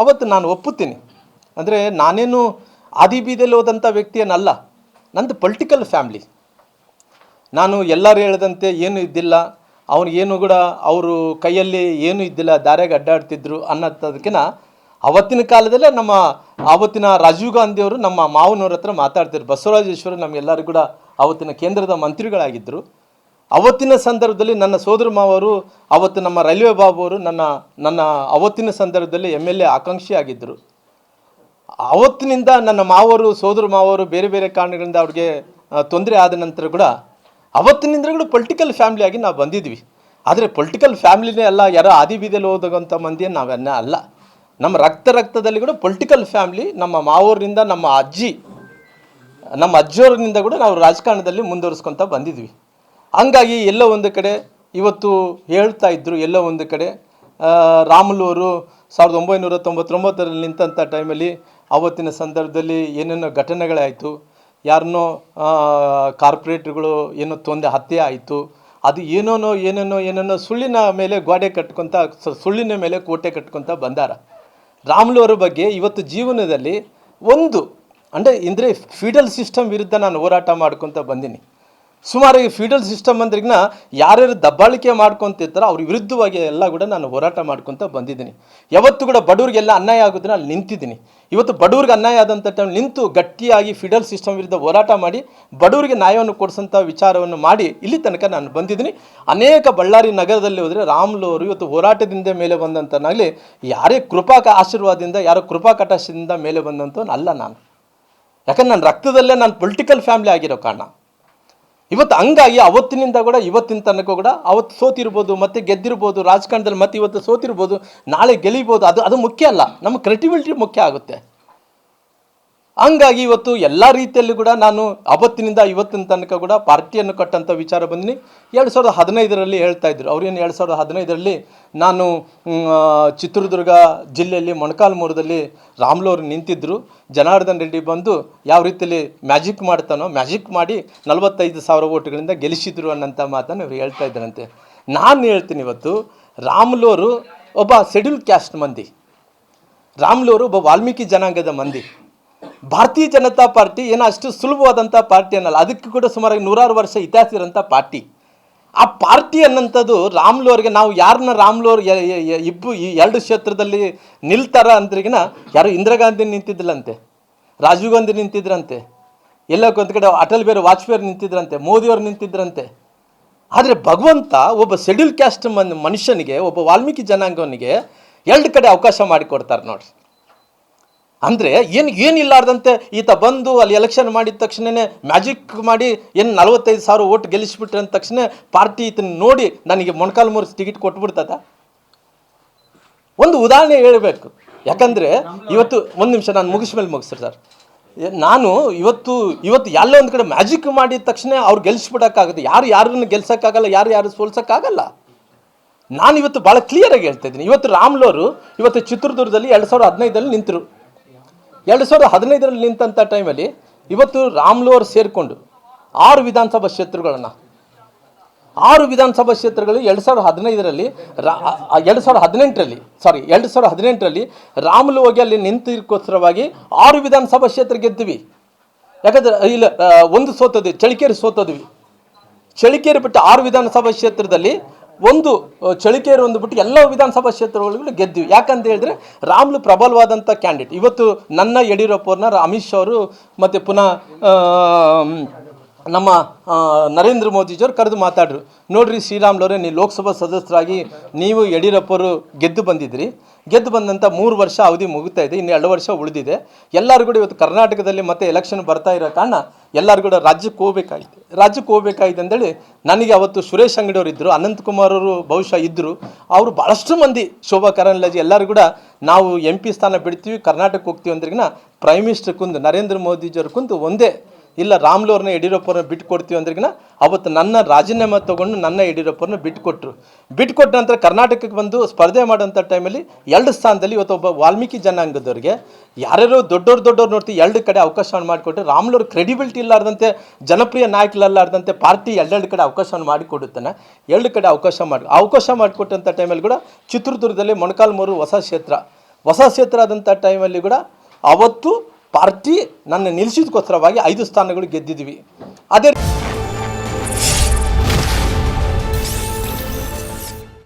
ಅವತ್ತು ನಾನು ಒಪ್ಪುತ್ತೀನಿ. ಅಂದರೆ ನಾನೇನು ಆದಿ ಬೀದಿಯಲ್ಲಿ ಹೋದಂಥ ವ್ಯಕ್ತಿಯನ್ನಲ್ಲ ನಂದು ಪೊಲಿಟಿಕಲ್ ಫ್ಯಾಮ್ಲಿ ನಾನು ಎಲ್ಲರೂ ಹೇಳಿದಂತೆ ಏನು ಇದ್ದಿಲ್ಲ ಏನು ಕೂಡ ಅವರು ಕೈಯಲ್ಲಿ ಏನು ಇದ್ದಿಲ್ಲ, ದಾರ್ಯಾಗ ಅಡ್ಡಾಡ್ತಿದ್ರು ಅನ್ನೋದಕ್ಕಿಂತ ಅವತ್ತಿನ ಕಾಲದಲ್ಲೇ ನಮ್ಮ ಆವತ್ತಿನ ರಾಜೀವ್ ಗಾಂಧಿಯವರು ನಮ್ಮ ಮಾವನವ್ರ ಹತ್ರ ಮಾತಾಡ್ತಿದ್ರು. ಬಸವರಾಜೇಶ್ವರ ನಮಗೆಲ್ಲರೂ ಕೂಡ ಅವತ್ತಿನ ಕೇಂದ್ರದ ಮಂತ್ರಿಗಳಾಗಿದ್ದರು. ಅವತ್ತಿನ ಸಂದರ್ಭದಲ್ಲಿ ನನ್ನ ಸೋದರ ಮಾವರು, ಅವತ್ತು ನಮ್ಮ ರೈಲ್ವೆ ಬಾಬು ಅವರು ನನ್ನ ನನ್ನ ಅವತ್ತಿನ ಸಂದರ್ಭದಲ್ಲಿ ಎಂ ಎಲ್ ಎ ಆಕಾಂಕ್ಷಿ ಆಗಿದ್ದರು. ಅವತ್ತಿನಿಂದ ನನ್ನ ಮಾವರು, ಸೋದರ ಮಾವರು ಬೇರೆ ಬೇರೆ ಕಾರಣಗಳಿಂದ ಅವ್ರಿಗೆ ತೊಂದರೆ ಆದ ನಂತರ ಕೂಡ ಅವತ್ತಿನಿಂದ ಕೂಡ ಪೊಲಿಟಿಕಲ್ ಫ್ಯಾಮ್ಲಿಯಾಗಿ ನಾವು ಬಂದಿದ್ವಿ. ಆದರೆ ಪೊಲಿಟಿಕಲ್ ಫ್ಯಾಮಿಲಿನೇ ಅಲ್ಲ, ಯಾರೋ ಆದಿ ಬೀದಿಯಲ್ಲಿ ಹೋದಂಥ ಮಂದಿ ನಾವೆನ್ನ ಅಲ್ಲ. ನಮ್ಮ ರಕ್ತ ರಕ್ತದಲ್ಲಿ ಕೂಡ ಪೊಲಿಟಿಕಲ್ ಫ್ಯಾಮ್ಲಿ ನಮ್ಮ ಮಾವೂರಿನಿಂದ ನಮ್ಮ ಅಜ್ಜಿ, ನಮ್ಮ ಅಜ್ಜಿಯವರಿಂದ ಕೂಡ ನಾವು ರಾಜಕಾರಣದಲ್ಲಿ ಮುಂದುವರಿಸ್ಕೊತ ಬಂದಿದ್ವಿ. ಹಂಗಾಗಿ ಎಲ್ಲ ಒಂದು ಕಡೆ ಇವತ್ತು ಹೇಳ್ತಾ ಇದ್ದರು ಎಲ್ಲ ಒಂದು ಕಡೆ ರಾಮುಲು ಅವರು ಸಾವಿರದ ಒಂಬೈನೂರ ತೊಂಬತ್ತೊಂಬತ್ತರಲ್ಲಿ ನಿಂತಂಥ ಟೈಮಲ್ಲಿ ಆವತ್ತಿನ ಸಂದರ್ಭದಲ್ಲಿ ಏನೇನೋ ಘಟನೆಗಳಾಯಿತು, ಯಾರನ್ನೋ ಕಾರ್ಪೊರೇಟ್ಗಳು ಏನೋ ತೊಂದರೆ ಹತ್ಯೆ ಆಯಿತು, ಅದು ಏನೇನೋ ಏನೇನೋ ಏನೇನೋ ಸುಳ್ಳಿನ ಮೇಲೆ ಗೋಡೆ ಕಟ್ಕೊತ ಸುಳ್ಳಿನ ಮೇಲೆ ಕೋಟೆ ಕಟ್ಕೊತ ಬಂದಾರ. ರಾಮುಲು ಅವರ ಬಗ್ಗೆ ಇವತ್ತು ಜೀವನದಲ್ಲಿ ಒಂದು, ಅಂದರೆ ಅಂದರೆ ಫೀಡಲ್ ಸಿಸ್ಟಮ್ ವಿರುದ್ಧ ನಾನು ಹೋರಾಟ ಮಾಡ್ಕೊತ ಬಂದೀನಿ. ಸುಮಾರು ಈ ಫೀಡಲ್ ಸಿಸ್ಟಮ್ ಅಂದ್ರಿಗಿನ ಯಾರ್ಯಾರು ದಬ್ಬಾಳಿಕೆ ಮಾಡ್ಕೊತಿರ್ತಾರೋ ಅವ್ರ ವಿರುದ್ಧವಾಗಿ ಎಲ್ಲ ಕೂಡ ನಾನು ಹೋರಾಟ ಮಾಡ್ಕೊತ ಬಂದಿದ್ದೀನಿ. ಯಾವತ್ತು ಕೂಡ ಬಡವ್ರಿಗೆಲ್ಲ ಅನ್ಯಾಯ ಆಗೋದನ್ನ ಅಲ್ಲಿ ನಿಂತಿದ್ದೀನಿ. ಇವತ್ತು ಬಡವ್ರಿಗೆ ಅನ್ಯಾಯ ಆದಂಥ ಟೈಮ್ ನಿಂತು ಗಟ್ಟಿಯಾಗಿ ಫಿಡಲ್ ಸಿಸ್ಟಮ್ ವಿರುದ್ಧ ಹೋರಾಟ ಮಾಡಿ, ಬಡವರಿಗೆ ನ್ಯಾಯವನ್ನು ಕೊಡಿಸೋಂಥ ವಿಚಾರವನ್ನು ಮಾಡಿ ಇಲ್ಲಿ ತನಕ ನಾನು ಬಂದಿದ್ದೀನಿ. ಅನೇಕ ಬಳ್ಳಾರಿ ನಗರದಲ್ಲಿ ಹೋದರೆ ಅವರು ಇವತ್ತು ಹೋರಾಟದಿಂದ ಮೇಲೆ ಬಂದಂಥನಾಗಲಿ ಯಾರೇ ಕೃಪಾ ಆಶೀರ್ವಾದದಿಂದ, ಯಾರೋ ಕೃಪಾ ಕಟಾಶದಿಂದ ಮೇಲೆ ಬಂದಂಥವ್ನು ಅಲ್ಲ ನಾನು. ಯಾಕಂದ್ರೆ ನನ್ನ ರಕ್ತದಲ್ಲೇ ನಾನು ಪೊಲಿಟಿಕಲ್ ಫ್ಯಾಮಿಲಿ ಆಗಿರೋ ಕಾರಣ. ಇವತ್ತು ಹಂಗಾಗಿ ಅವತ್ತಿನಿಂದ ಕೂಡ ಇವತ್ತಿನ ತನಕ ಕೂಡ ಅವತ್ತು ಸೋತಿರ್ಬೋದು, ಮತ್ತೆ ಗೆದ್ದಿರ್ಬೋದು, ರಾಜಕಾರಣದಲ್ಲಿ ಮತ್ತೆ ಇವತ್ತು ಸೋತಿರ್ಬೋದು, ನಾಳೆ ಗೆಲಿಬೋದು, ಅದು ಅದು ಮುಖ್ಯ ಅಲ್ಲ. ನಮ್ಮ ಕ್ರೆಡಿಬಿಲಿಟಿ ಮುಖ್ಯ ಆಗುತ್ತೆ. ಹಂಗಾಗಿ ಇವತ್ತು ಎಲ್ಲ ರೀತಿಯಲ್ಲೂ ಕೂಡ ನಾನು ಅವತ್ತಿನಿಂದ ಇವತ್ತಿನ ತನಕ ಕೂಡ ಪಾರ್ಟಿಯನ್ನು ಕಟ್ಟಂಥ ವಿಚಾರ ಬಂದಿನಿ. ಎರಡು ಸಾವಿರದ ಹದಿನೈದರಲ್ಲಿ ಹೇಳ್ತಾ ಇದ್ರು. ಅವ್ರೇನು ಎರಡು ಸಾವಿರದ ಹದಿನೈದರಲ್ಲಿ ನಾನು ಚಿತ್ರದುರ್ಗ ಜಿಲ್ಲೆಯಲ್ಲಿ ಮೊಣಕಾಲ್ಮೂರದಲ್ಲಿ ರಾಮ್ಲೋರು ನಿಂತಿದ್ದರು ಜನಾರ್ದನ್ ರೆಡ್ಡಿ ಬಂದು ಯಾವ ರೀತಿಯಲ್ಲಿ ಮ್ಯಾಜಿಕ್ ಮಾಡ್ತಾನೋ, ಮ್ಯಾಜಿಕ್ ಮಾಡಿ ನಲವತ್ತೈದು ಸಾವಿರ ಓಟ್ಗಳಿಂದ ಗೆಲ್ಲಿಸಿದ್ರು ಅನ್ನೋಂಥ ಮಾತನ್ನು ಇವ್ರು ಹೇಳ್ತಾ ಇದ್ದರಂತೆ. ನಾನು ಹೇಳ್ತೀನಿ ಇವತ್ತು, ರಾಮ್ಲೋರು ಒಬ್ಬ ಶೆಡ್ಯೂಲ್ ಕ್ಯಾಸ್ಟ್ ಮಂದಿ. ರಾಮ್ಲೂರು ಒಬ್ಬ ವಾಲ್ಮೀಕಿ ಜನಾಂಗದ ಮಂದಿ. ಭಾರತೀಯ ಜನತಾ ಪಾರ್ಟಿ ಏನೋ ಅಷ್ಟು ಸುಲಭವಾದಂಥ ಪಾರ್ಟಿ ಅನ್ನಲ್ಲ. ಅದಕ್ಕೆ ಕೂಡ ಸುಮಾರು ನೂರಾರು ವರ್ಷ ಇತಿಹಾಸ ಇರೋಂಥ ಪಾರ್ಟಿ. ಆ ಪಾರ್ಟಿ ಅನ್ನೋಂಥದ್ದು ರಾಮ್ಲೋರ್ಗೆ ನಾವು ಯಾರನ್ನ ರಾಮ್ಲೋರ್ ಇಬ್ಬರು ಈ ಎರಡು ಕ್ಷೇತ್ರದಲ್ಲಿ ನಿಲ್ತಾರ ಅಂದ್ರಿಗಿನ ಯಾರು ಇಂದಿರಾ ಗಾಂಧಿ ನಿಂತಿದ್ದಿಲ್ಲಂತೆ ರಾಜೀವ್ ಗಾಂಧಿ ನಿಂತಿದ್ರಂತೆ, ಎಲ್ಲ ಒಂದು ಕಡೆ ಅಟಲ್ ಬಿಹಾರಿ ವಾಜಪೇಯಿ ನಿಂತಿದ್ರಂತೆ ಮೋದಿಯವರು ನಿಂತಿದ್ರಂತೆ. ಆದರೆ ಭಗವಂತ ಒಬ್ಬ ಶೆಡ್ಯೂಲ್ ಕ್ಯಾಸ್ಟ್ ಮನ್, ಮನುಷ್ಯನಿಗೆ, ಒಬ್ಬ ವಾಲ್ಮೀಕಿ ಜನಾಂಗವನಿಗೆ ಎರಡು ಕಡೆ ಅವಕಾಶ ಮಾಡಿಕೊಡ್ತಾರೆ ನೋಡ್ರಿ. ಅಂದರೆ ಏನು ಏನಿಲ್ಲಾರ್ದಂತೆ ಈತ ಬಂದು ಅಲ್ಲಿ ಎಲೆಕ್ಷನ್ ಮಾಡಿದ ತಕ್ಷಣನೇ ಮ್ಯಾಜಿಕ್ ಮಾಡಿ ಏನು ನಲವತ್ತೈದು ಸಾವಿರ ಓಟ್ ಗೆಲ್ಲಿಸ್ಬಿಟ್ರೆ ಅಂದ ತಕ್ಷಣ ಪಾರ್ಟಿ ಈತನ ನೋಡಿ ನನಗೆ ಮೊಣಕಾಲು ಮೂರು ಟಿಕೆಟ್ ಕೊಟ್ಬಿಡ್ತದ? ಒಂದು ಉದಾಹರಣೆ ಹೇಳಬೇಕು. ಯಾಕಂದರೆ ಇವತ್ತು ಒಂದು ನಿಮಿಷ, ನಾನು ಮುಗಿಸ್ಮೇಲೆ ಮುಗಿಸ್ರಿ ಸರ್ ನಾನು ಇವತ್ತು ಇವತ್ತು ಎಲ್ಲ ಒಂದು ಕಡೆ ಮ್ಯಾಜಿಕ್ ಮಾಡಿದ ತಕ್ಷಣ ಅವ್ರು ಗೆಲ್ಲಿಸ್ಬಿಡೋಕ್ಕಾಗುತ್ತೆ. ಯಾರು ಯಾರನ್ನು ಗೆಲ್ಸೋಕ್ಕಾಗಲ್ಲ, ಯಾರು ಯಾರು ಸೋಲ್ಸೋಕ್ಕಾಗಲ್ಲ. ನಾನು ಇವತ್ತು ಭಾಳ ಕ್ಲಿಯರಾಗಿ ಹೇಳ್ತಾ ಇದ್ದೀನಿ. ಇವತ್ತು ರಾಮ್ಲೋರು, ಇವತ್ತು ಚಿತ್ರದುರ್ಗದಲ್ಲಿ ಎರಡು ಸಾವಿರದ ಹದಿನೈದಲ್ಲಿ ನಿಂತರು. ಎರಡು ಸಾವಿರದ ಹದಿನೈದರಲ್ಲಿ ನಿಂತಂಥ ಟೈಮಲ್ಲಿ ಇವತ್ತು ರಾಮ್ಲೋರ್ ಸೇರಿಕೊಂಡು ಆರು ವಿಧಾನಸಭಾ ಕ್ಷೇತ್ರಗಳನ್ನು, ಆರು ವಿಧಾನಸಭಾ ಕ್ಷೇತ್ರಗಳು ಎರಡು ಸಾವಿರದ ಹದಿನೈದರಲ್ಲಿ ರಾ ಎರಡು ಸಾವಿರದ ಹದಿನೆಂಟರಲ್ಲಿ ಸಾರಿ ಎರಡು ಸಾವಿರದ ಹದಿನೆಂಟರಲ್ಲಿ ರಾಮುಲು ಹೋಗಿ ಅಲ್ಲಿ ನಿಂತಿರ್ಕೋಸ್ಕರವಾಗಿ ಆರು ವಿಧಾನಸಭಾ ಕ್ಷೇತ್ರ ಗೆದ್ದಿವಿ. ಯಾಕಂದ್ರೆ ಇಲ್ಲ ಒಂದು ಸೋತದ್ವಿ, ಚಳಿಕೇರಿ ಸೋತದ್ವಿ. ಚಳಿಕೇರಿ ಬಿಟ್ಟು ಆರು ವಿಧಾನಸಭಾ ಕ್ಷೇತ್ರದಲ್ಲಿ ಒಂದು ಚಳಿಕೇರು ಚಳಿಕೇರಿ ಒಂದು ಬಿಟ್ಟು ಎಲ್ಲ ವಿಧಾನಸಭಾ ಕ್ಷೇತ್ರಗಳಿಗೂ ಗೆದ್ದಿವಿ. ಯಾಕಂತ ಹೇಳಿದ್ರೆ ರಾಮ್ಲು ಪ್ರಬಲವಾದಂಥ ಕ್ಯಾಂಡಿಡೇಟ್ ಇವತ್ತು ನನ್ನ ಯಡಿಯೂರಪ್ಪವ್ರನ್ನ ಅಮಿತ್ ಶಾ ಅವರು ಮತ್ತು ಪುನಃ ನಮ್ಮ ನರೇಂದ್ರ ಮೋದಿಜಿಯವ್ರು ಕರೆದು ಮಾತಾಡ್ರು. ನೋಡ್ರಿ ಶ್ರೀರಾಮ್ಲವ್ರೆ ನೀವು ಲೋಕಸಭಾ ಸದಸ್ಯರಾಗಿ ನೀವು ಯಡಿಯೂರಪ್ಪರು ಗೆದ್ದು ಬಂದಿದ್ರಿ. ಗೆದ್ದು ಬಂದಂಥ ಮೂರು ವರ್ಷ ಅವಧಿ ಮುಗಿತಾ ಇದೆ, ಇನ್ನು ಎರಡು ವರ್ಷ ಉಳಿದಿದೆ. ಎಲ್ಲರೂ ಕೂಡ ಇವತ್ತು ಕರ್ನಾಟಕದಲ್ಲಿ ಮತ್ತೆ ಎಲೆಕ್ಷನ್ ಬರ್ತಾ ಇರೋ ಕಾರಣ ಎಲ್ಲರೂ ಕೂಡ ರಾಜ್ಯಕ್ಕೆ ಹೋಗ್ಬೇಕಾಗಿದೆ ರಾಜ್ಯಕ್ಕೆ ಹೋಗ್ಬೇಕಾಯ್ತು ಅಂತೇಳಿ ನನಗೆ ಅವತ್ತು ಸುರೇಶ್ ಅಂಗಡಿಯವರು ಇದ್ದರು ಅನಂತಕುಮಾರ್ ಅವರು ಬಹುಶಃ ಇದ್ದರು ಅವರು ಭಾಳಷ್ಟು ಮಂದಿ ಶೋಭಾ ಕರಂದ್ಲಾಜೆ ಎಲ್ಲರೂ ಕೂಡ ನಾವು ಎಂ ಪಿ ಸ್ಥಾನ ಬಿಡ್ತೀವಿ, ಕರ್ನಾಟಕಕ್ಕೆ ಹೋಗ್ತೀವಿ ಅಂದ್ರಿಗಿನ ಪ್ರೈಮ್ ಮಿನಿಸ್ಟರ್ ಕುಂದು, ನರೇಂದ್ರ ಮೋದಿಜಿಯವ್ರ ಕುಂದು ಒಂದೇ ಇಲ್ಲ ರಾಮ್ಲು ಅವ್ರನ್ನ ಯಡಿಯೂರಪ್ಪವ್ರನ್ನ ಬಿಟ್ಟು ಕೊಡ್ತೀವಿ ಅಂದ್ರಿಗಿನ ಅವತ್ತು ನನ್ನ ರಾಜೀನಾಮೆ ತೊಗೊಂಡು ನನ್ನ ಯಡಿಯೂರಪ್ಪವ್ರನ್ನ ಬಿಟ್ಟುಕೊಟ್ರು ಬಿಟ್ಟುಕೊಟ್ಟ ನಂತರ ಕರ್ನಾಟಕಕ್ಕೆ ಬಂದು ಸ್ಪರ್ಧೆ ಮಾಡೋಂಥ ಟೈಮಲ್ಲಿ ಎರಡು ಸ್ಥಾನದಲ್ಲಿ ಇವತ್ತು ಒಬ್ಬ ವಾಲ್ಮೀಕಿ ಜನಾಂಗದವ್ರಿಗೆ ಯಾರ್ಯಾರೋ ದೊಡ್ಡವ್ರು ದೊಡ್ಡವ್ರು ನೋಡ್ತೀವಿ ಎರಡು ಕಡೆ ಅವಕಾಶವನ್ನು ಮಾಡಿಕೊಟ್ಟು ರಾಮ್ಲೂರ್ ಕ್ರೆಡಿಬಿಲಿಟಿ ಇಲ್ಲಾರ್ದಂತೆ ಜನಪ್ರಿಯ ನಾಯಕರಲ್ಲಾರ್ದಂತೆ ಪಾರ್ಟಿ ಎರಡೆರಡು ಕಡೆ ಅವಕಾಶವನ್ನು ಮಾಡಿಕೊಡುತ್ತಾನೆ. ಎರಡು ಕಡೆ ಅವಕಾಶ ಮಾಡಿ ಅವಕಾಶ ಮಾಡಿಕೊಟ್ಟಂಥ ಟೈಮಲ್ಲಿ ಕೂಡ ಚಿತ್ರದುರ್ಗದಲ್ಲಿ ಮೊಣಕಾಲ್ಮೂರು ಹೊಸ ಕ್ಷೇತ್ರ. ಹೊಸ ಕ್ಷೇತ್ರ ಆದಂಥ ಟೈಮಲ್ಲಿ ಕೂಡ ಅವತ್ತು ಪಾರ್ಟಿ ನನ್ನ ನಿಲ್ಲಿಸಿದಕ್ಕೋಸ್ಕರವಾಗಿ ಐದು ಸ್ಥಾನಗಳು ಗೆದ್ದಿದ್ವಿ. ಅದೇ